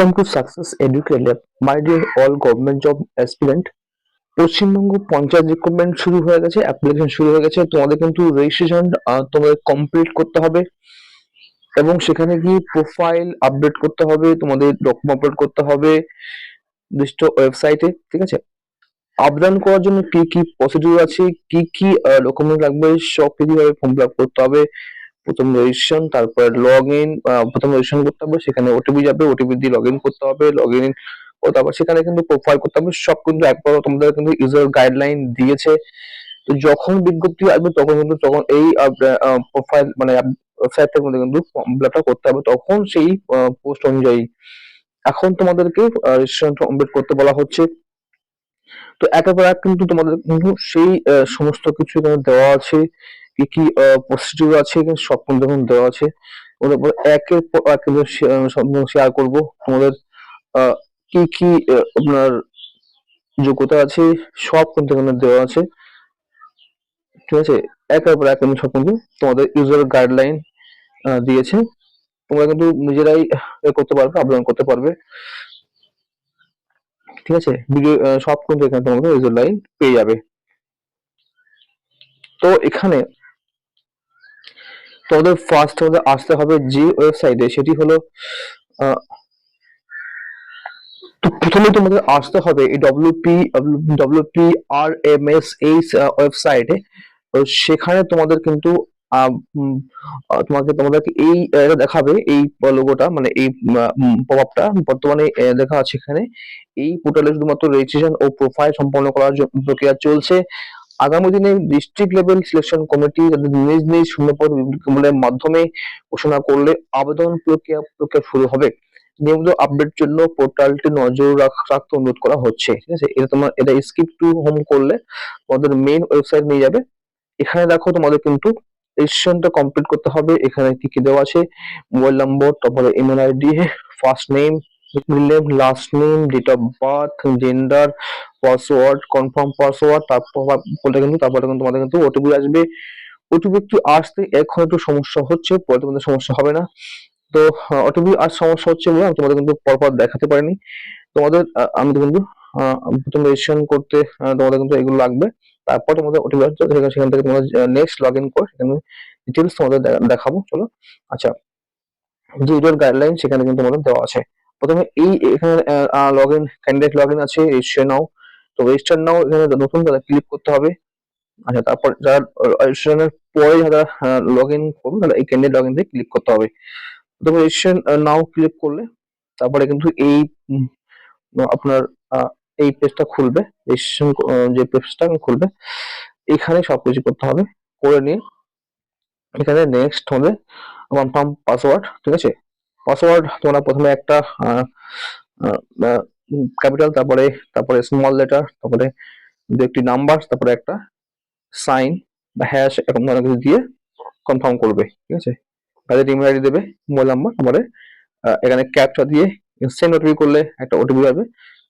Welcome to Success Educate Lab. My dear all government job aspirant, Paschimbanga panchayat recruitment শুরু হয়ে গেছে application শুরু হয়ে গেছে। তোমাদের কিন্তু রেজিস্ট্রেশন তোমাদের কমপ্লিট করতে হবে। এবং সেখানে গিয়ে প্রোফাইল আপডেট করতে হবে তোমাদের ডকুমেন্ট আপলোড করতে হবে নির্দিষ্ট ওয়েবসাইটে ঠিক আছে? আবেদন করার জন্য কি কি প্রসিডিউর আছে কি কি ডকুমেন্ট লাগবে সব কীভাবে ফর্ম ফিল করতে হবে। প্রথম রেজিস্ট্রেশন তারপর লগ ইন প্রথম রেজিস্ট্রেশন করতে হবে, সেখানে ওটিপি যাবে ওটিপি দিয়ে লগ ইন করতে হবে লগ ইন ও তারপর সেখানে কিন্তু প্রোফাইল করতে হবে, সব কিন্তু একবার তোমাদের কিন্তু ইউজার গাইডলাইন দিয়েছে। তো যখন বিজ্ঞপ্তি আসবে, তখন কিন্তু তখন এই প্রোফাইল মানে থেকে মধ্যে কিন্তু ফর্ম করতে হবে, তখন সেই পোস্ট অনুযায়ী। এখন তোমাদেরকে রেজিস্ট্রেশন কমপ্লিট করতে বলা হচ্ছে। তো একের কিন্তু তোমাদের কিন্তু সেই সমস্ত কিছু এখানে দেওয়া আছে। কি কি প্রসিডিউর আছে? সব এখন দেওয়া আছে ওদের একের পর এক শেয়ার করব। তোমাদের কি কি আপনার যোগ্যতা আছে, সব কিন্তু এখানে দেওয়া আছে। ঠিক আছে? একের পর এক সব কিন্তু তোমাদের ইউজার গাইডলাইন দিয়েছে। তোমরা কিন্তু নিজেরাই করতে পারবে আবেদন করতে পারবে। ঠিক আছে? সব কিন্তু এখানে তোমাদের ইউজার লাইন পেয়ে যাবে। তো এখানে তোমাদের ফার্স্ট তোমাদের আসতে হবে যে ওয়েবসাইটে সেটি হলো তো প্রথমে তোমাদের আসতে হবে এই WP WP R M S এই ওয়েবসাইটে সেখানে তোমাদের কিন্তু তোমাকে, তোমাদেরকে এই এটা দেখাবে এই লোগোটা মানে এই পপআপটা বর্তমানে লেখা আছে এখানে। এই পোর্টালে শুধুমাত্র রেজিস্ট্রেশন ও প্রোফাইল সম্পন্ন করার প্রক্রিয়া চলছে। আগামী দিনে ডিস্ট্রিক্ট লেভেল সিলেকশন কমিটি তাদের নিজ নিজ শূন্যপদ বিজ্ঞাপনের মাধ্যমে ঘোষণা করলে আবেদন প্রক্রিয়া প্রক্রিয়া শুরু হবে। নিয়মিত আপডেট জন্য পোর্টালটি নজর রাখ- রাখতে অনুরোধ করা হচ্ছে। ঠিক আছে? এটা তোমার, এটা স্কিপ টু হোম করলে তোমাদের মেইন ওয়েবসাইট নিয়ে যাবে। এখানে দেখো তোমাদের কিন্তু রেজিস্ট্রেশনটা কমপ্লিট করতে হবে। এখানে কি কি দেওয়া আছে? মোবাইল নম্বর তারপরে email ID first name middle last name date of birth gender password confirm password তারপর বলে কিন্তু তারপরে কিন্তু তোমাদের কিন্তু ওটিপি আসবে। ওটিপি একটু আসতে এখন একটু সমস্যা হচ্ছে, পরে তোমাদের সমস্যা হবে না। তো ওটিপি আজ সমস্যা হচ্ছে বলে আমি তোমাদের কিন্তু পরপর দেখাতে পারিনি। তোমাদের আমি কিন্তু প্রথম রেজিস্ট্রেশন করতে তোমাদের কিন্তু এগুলো লাগবে। তারপর তোমাদের ওটিপি আসবে সেখান থেকে তোমাদের নেক্সট লগ ইন করে, সেখানে ডিটেলস তোমাদের দেখাবো, চলো। আচ্ছা যে গাইডলাইন সেখানে কিন্তু তোমাদের দেওয়া আছে। প্রথমে এই এখানে log in candidate log in আছে রেজিস্ট্রেশন নাও তো রেজিস্টার নাও এখানে নতুন তাদের ক্লিক করতে হবে। আচ্ছা তারপর যারা রেজিস্ট্রেশনের পরে যারা লগ ইন করবে, তাহলে এই ক্যান্ডিডেট লগ ইন দিয়ে ক্লিক করতে হবে। তবে রেজিস্ট্রেশন নাও ক্লিক করলে, তারপরে কিন্তু এই আপনার এই পেজটা খুলবে রেজিস্ট্রেশন যে পেজটা খুলবে। এখানে সবকিছু করতে হবে, করে নিয়ে। এখানে নেক্সট হবে কনফার্ম পাসওয়ার্ড ঠিক আছে? পাসওয়ার্ড তোমরা প্রথমে একটা ক্যাপিটাল তারপরে তারপরে স্মল লেটার তারপরে দু একটি নাম্বার তারপরে একটা সাইন বা হ্যাশ এরকম ধরনের কিছু দিয়ে কনফার্ম করবে, ঠিক আছে? তাদের ইমেল আইডি দেবে মোবাইল নাম্বার তারপরে এখানে ক্যাপচা দিয়ে সেন্ড ওটিপি করলে একটা ওটিপি যাবে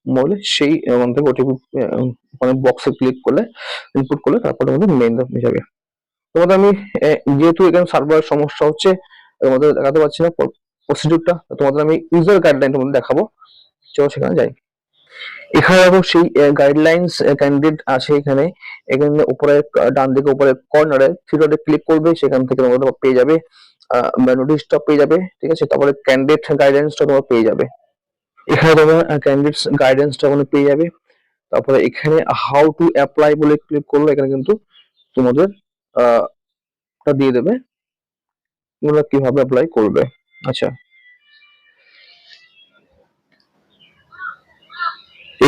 মোবাইলে সেই ওখান থেকে ওটিপি মানে বক্সে ক্লিক করলে ইনপুট করলে তারপরে আমাদের মেইন যাবে। তোমাদের আমি যেহেতু এখানে সার্ভার সমস্যা হচ্ছে, তোমাদের দেখাতে পারছি না প্রসিডিউরটা, তোমাদের আমি ইউজার গাইডলাইন তোমাদের দেখাবো। চলো সেখানে যাই। এখানে দেখো সেই গাইডলাইন্স ক্যান্ডিডেট আছে এখানে। এখানে উপরে, ডান দিকে উপরে কর্নারে থ্রি ক্লিক করবে, সেখান থেকে তোমরা পেয়ে যাবে নোটিশটা পেয়ে যাবে, ঠিক আছে? তারপরে ক্যান্ডিডেট গাইডেন্সটা তোমরা পেয়ে যাবে। এখানে তোমরা ক্যান্ডিডেটস গাইডেন্সটা ওখানে পেয়ে যাবে। তারপরে এখানে হাউ টু অ্যাপ্লাই বলে ক্লিক করলে এখানে কিন্তু তোমাদের দিয়ে দেবে। তোমরা কীভাবে অ্যাপ্লাই করবে? আচ্ছা।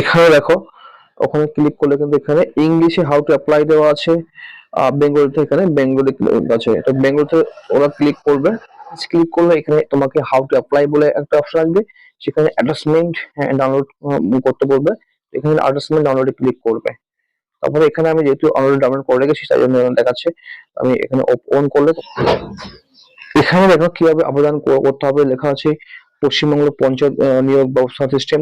এখানে দেখো, ওখানে ক্লিক করলে কিন্তু এখানে ইংলিশে হাউ টু অ্যাপ্লাই দেওয়া আছে। বেঙ্গলিতে এখানে বেঙ্গলি আছে এটা বেঙ্গলিতে ওরা ক্লিক করবে। ক্লিক করলে এখানে তোমাকে হাউ টু অ্যাপ্লাই বলে একটা অপশন আসবে। সেখানে অ্যাটাচমেন্ট ডাউনলোড করতে বলবে। এখানে অ্যাটাচমেন্ট ডাউনলোডে ক্লিক করবে। তারপরে এখানে আমি যেহেতু অলরেডি ডাউনলোড করে রেখেছি, তাই জন্য দেখাচ্ছে। আমি এখানে অন করলে এখানে দেখো কীভাবে আবেদন করতে হবে। লেখা আছে পশ্চিমবঙ্গ পঞ্চায়েত নিয়োগ ব্যবস্থা সিস্টেম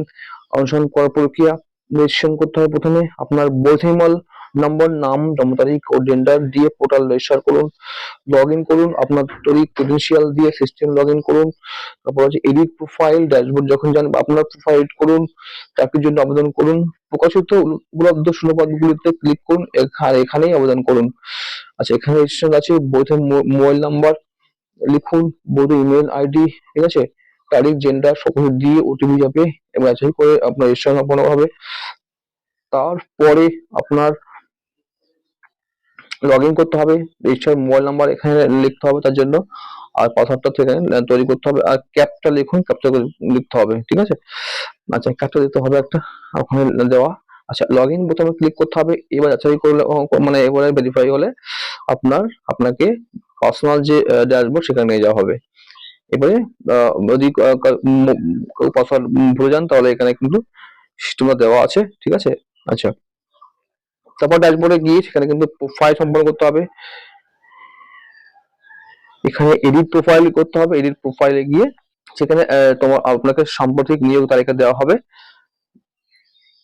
অনুসরণ করার প্রক্রিয়া রেজিস্ট্রেশন করতে হবে প্রথমে। আপনার বৈধমল নম্বর নাম, জন্ম তারিখ ও জেন্ডার দিয়ে পোর্টাল রেজিস্টার করুন। লগ ইন করুন, আপনার তৈরি ক্রেডেন্সিয়াল দিয়ে সিস্টেম লগ ইন করুন। তারপর হচ্ছে এডিট প্রোফাইল ড্যাশবোর্ড যখন যান আপনার প্রোফাইল এডিট করুন, চাকরির জন্য আবেদন করুন। প্রকাশিত উপলব্ধ শূন্যপদগুলিতে ক্লিক করুন এখানে এখানেই আবেদন করুন। আচ্ছা এখানে রেজিস্ট্রেশন আছে, বৈধ মোবাইল নাম্বার লিখুন বৈধ ইমেল আইডি ঠিক আছে? তারিখ জেন্ডার সব কিছু দিয়ে ওটিপি যাবে যাচাই করে আপনার রেজিস্ট্রেশন সম্পন্ন হবে। তারপরে আপনার লগ ইন করতে হবে রেজিস্টার মোবাইল নাম্বার এখানে লিখতে হবে তার জন্য, আর পাসওয়ার্ডটা থেকে তৈরি করতে হবে, আর ক্যাপটা লিখুন ক্যাপটা লিখতে হবে, ঠিক আছে? আচ্ছা ক্যাপটা দিতে হবে একটা, ওখানে দেওয়া। আচ্ছা লগ ইন বোতামে ক্লিক করতে হবে, এবার যাচাই করলে মানে এবারে ভেরিফাই হলে আপনার, আপনাকে পার্সোনাল যে ড্যাশবোর্ড সেখানে নিয়ে যাওয়া হবে। এবারে যদি পাসওয়ার্ড ভুলে যান, তাহলে এখানে কিন্তু সিস্টেমটা দেওয়া আছে, ঠিক আছে? আচ্ছা। তারপর ড্যাশবোর্ডে গিয়ে সেখানে কিন্তু প্রোফাইল সম্পন্ন করতে হবে। এখানে এডিট প্রোফাইল করতে হবে এডিট প্রোফাইলে গিয়ে সেখানে তোমার, আপনাকে সাম্প্রতিক নিয়োগ তালিকা দেওয়া হবে।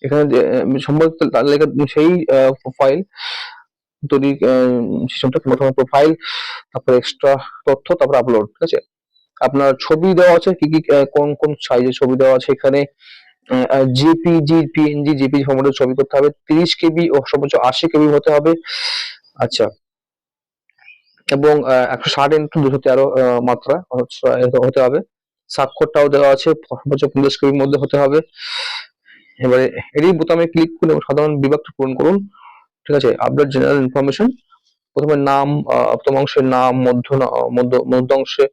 এখানে আহ, সাম্প্রতিক তালিকা সেই প্রোফাইল তৈরি সিস্টেমটা প্রোফাইল তারপর এক্সট্রা তথ্য তারপর আপলোড ঠিক আছে? আপনার ছবি দেওয়া আছে কি কি কোন কোন সাইজের ছবি দেওয়া আছে এখানে? জেপিজি পিএনজি জেপিজি ফরম্যাটের ছবি করতে হবে তিরিশ কেবি ও সর্বোচ্চ আশি কেবি হতে হবে। আচ্ছা। এবং একশো ষাট ইন্টু দুশো তেরো মাত্রা হতে হবে। স্বাক্ষরটাও দেওয়া আছে সর্বোচ্চ পঞ্চাশ কেবির মধ্যে হতে হবে। এবারে এরই বোতামে ক্লিক এবং সাধারণ বিভাগটা পূরণ করুন। ঠিক আছে আপডেট জেনারেল ইনফরমেশন প্রথমে নাম প্রথম অংশের নাম, মধ্য মধ্য মধ্য অংশে,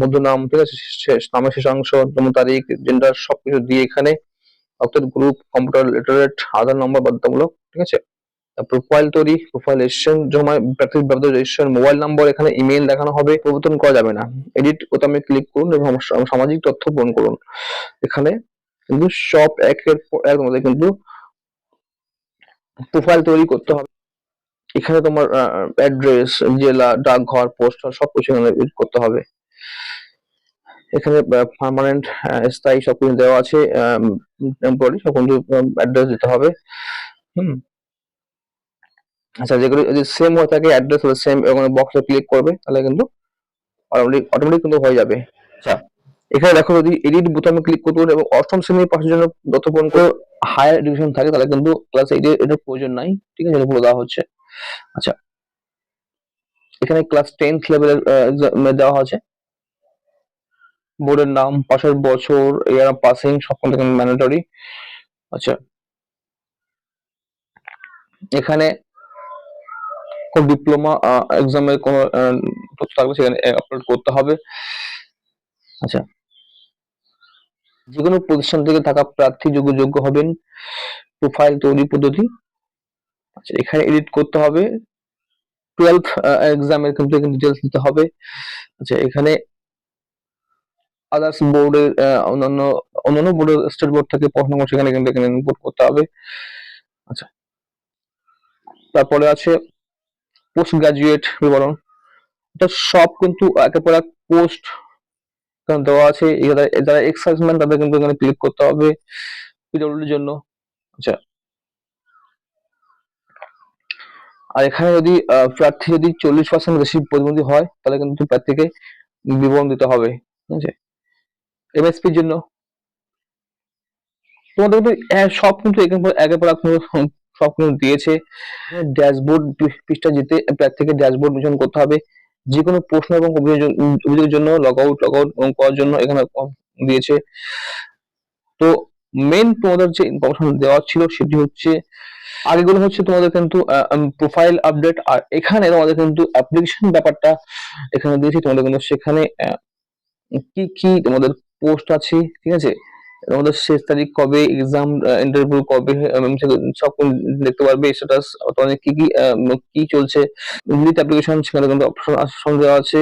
মধ্য নাম, ঠিক আছে শেষ নামের শেষ অংশ জন্ম তারিখ জেন্ডার সবকিছু দিয়ে এখানে অর্থাৎ group computer literate Aadhaar number বাধ্যতামূলক, ঠিক আছে? প্রোফাইল তৈরি প্রোফাইল রেজিস্ট্রেশন জমা ব্যবহার রেজিস্ট্রেশন মোবাইল নম্বর এখানে ইমেল দেখানো হবে, পরিবর্তন করা যাবে না। এডিট বোতামে ক্লিক করুন এবং সামাজিক তথ্য পূরণ করুন। এখানে কিন্তু সব একের পর এক মধ্যে কিন্তু প্রোফাইল তৈরি করতে হবে। এখানে তোমার অ্যাড্রেস জেলা, ডাকঘর পোস্ট সবকিছু এখানে এডিট করতে হবে। এখানে পার্মানেন্ট স্থায়ী সবকিছু দেওয়া আছে টেম্পোরারি সব কিন্তু অ্যাড্রেস দিতে হবে। হুম। আচ্ছা যেগুলো, যদি সেম হয়ে থাকে অ্যাড্রেস হলে সেম ওখানে বক্সে ক্লিক করবে, তাহলে কিন্তু অটোমেটিক অটোমেটিক কিন্তু হয়ে যাবে। আচ্ছা। এখানে দেখো যদি এডিট বোতামে ক্লিক পারো এবং অষ্টম শ্রেণির পাশের জন্য যত পূরণ করে হায়ার এডুকেশন থাকে, তাহলে কিন্তু ক্লাস এইট এটার প্রয়োজন নাই। ঠিক আছে? বলে দেওয়া হচ্ছে। আচ্ছা। এখানে ক্লাস টেন্থ লেভেলের দেওয়া আছে বোর্ডের নাম, পাশের বছর ইয়ার পাসিং সব থেকে ম্যান্ডেটরি আচ্ছা। এখানে কোন ডিপ্লোমা এক্সামের কোন তথ্য থাকবে সেখানে আপলোড করতে হবে। আচ্ছা। যে কোনো প্রতিষ্ঠান থেকে থাকা প্রার্থী যোগ্য যোগ্য হবেন। প্রোফাইল তৈরি পদ্ধতি। আচ্ছা এখানে এডিট করতে হবে। টুয়েলভ এক্সামের কিন্তু এখানে ডিটেলস দিতে হবে। আচ্ছা এখানে আদার্স বোর্ডের অন্যান্য অন্যান্য বোর্ডের স্টেট বোর্ড থেকে করছে সেখানে কিন্তু এখানে ইনপুট করতে হবে। আচ্ছা তারপরে আছে পোস্ট গ্রাজুয়েট বিবরণ। এটা সব কিন্তু একের পর এক পোস্ট দেওয়া আছে যারা এক্সাইজমেন্ট তাদের কিন্তু এখানে ক্লিক করতে হবে পিডব্লিউডির জন্য। আচ্ছা। আর এখানে যদি প্রার্থী যদি চল্লিশ পার্সেন্ট বেশি প্রতিবন্ধী হয়, তাহলে কিন্তু প্রার্থীকে বিবরণ দিতে হবে। ঠিক আছে? এমএসপির জন্য। তোমাদের কিন্তু এ- সব কিন্তু একের পর সব কিন্তু দিয়েছে। ড্যাশবোর্ড পৃষ্ঠা যেতে, প্রার্থীকে ড্যাশবোর্ড মিশন করতে হবে। যে কোনো প্রশ্ন এবং অভিযোগ অভিযোগের জন্য লগ আউট লগ আউট করার জন্য এখানে দিয়েছে। তো মেন তোমাদের যে ইনফরমেশন দেওয়া ছিল সেটি হচ্ছে, আগেগুলো হচ্ছে তোমাদের কিন্তু প্রোফাইল আপডেট আর এখানে তোমাদের কিন্তু অ্যাপ্লিকেশন ব্যাপারটা এখানে দিয়েছি, তোমাদের কিন্তু সেখানে কি কি তোমাদের পোস্ট আছে, ঠিক আছে? তোমাদের শেষ তারিখ কবে এক্সাম ইন্টারভিউ কবে সব কিন্তু দেখতে পারবে স্ট্যাটাস তোমাদের কি কি কি চলছে লিড অ্যাপ্লিকেশন সেখানে কিন্তু অপশন দেওয়া আছে।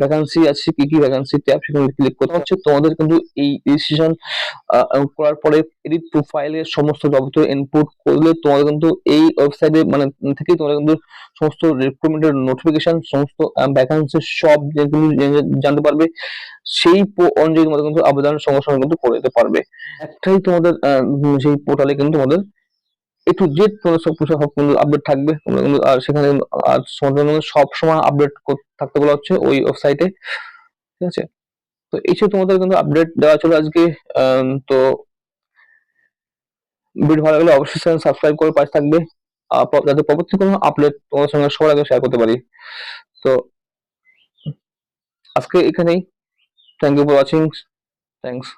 ভ্যাকান্সি আছে, কি কি ভ্যাকান্সি ট্যাব সেখানে ক্লিক করতে হচ্ছে। তোমাদের কিন্তু এই রেজিস্ট্রেশন করার পরে এডিট প্রোফাইলের সমস্ত যাবতীয় ইনপুট করলে তোমাদের কিন্তু এই ওয়েবসাইটে মানে থেকেই তোমরা কিন্তু সমস্ত রিক্রুটমেন্টের নোটিফিকেশন সমস্ত ভ্যাকান্সি সব জানতে পারবে, সেই অনুযায়ী তোমাদের কিন্তু আবেদন সঙ্গে কিন্তু করে দিতে পারবে। একটাই তোমাদের সেই পোর্টালে কিন্তু তোমাদের এ টু জেড তোমাদের সব কিছু সব আপডেট থাকবে। তোমরা আর সেখানে আর সব সময় আপডেট থাকতে বলা হচ্ছে ওই ওয়েবসাইটে ঠিক আছে? তো এই ছিল তোমাদের কিন্তু আপডেট দেওয়া ছিল আজকে। তো ভিডিও ভালো লাগলে অবশ্যই সাবস্ক্রাইব করে পাশে থাকবে। যাতে পরবর্তী কোনো আপডেট তোমাদের সঙ্গে সবার আগে শেয়ার করতে পারি। তো আজকে এখানেই। Thank you for watching thanks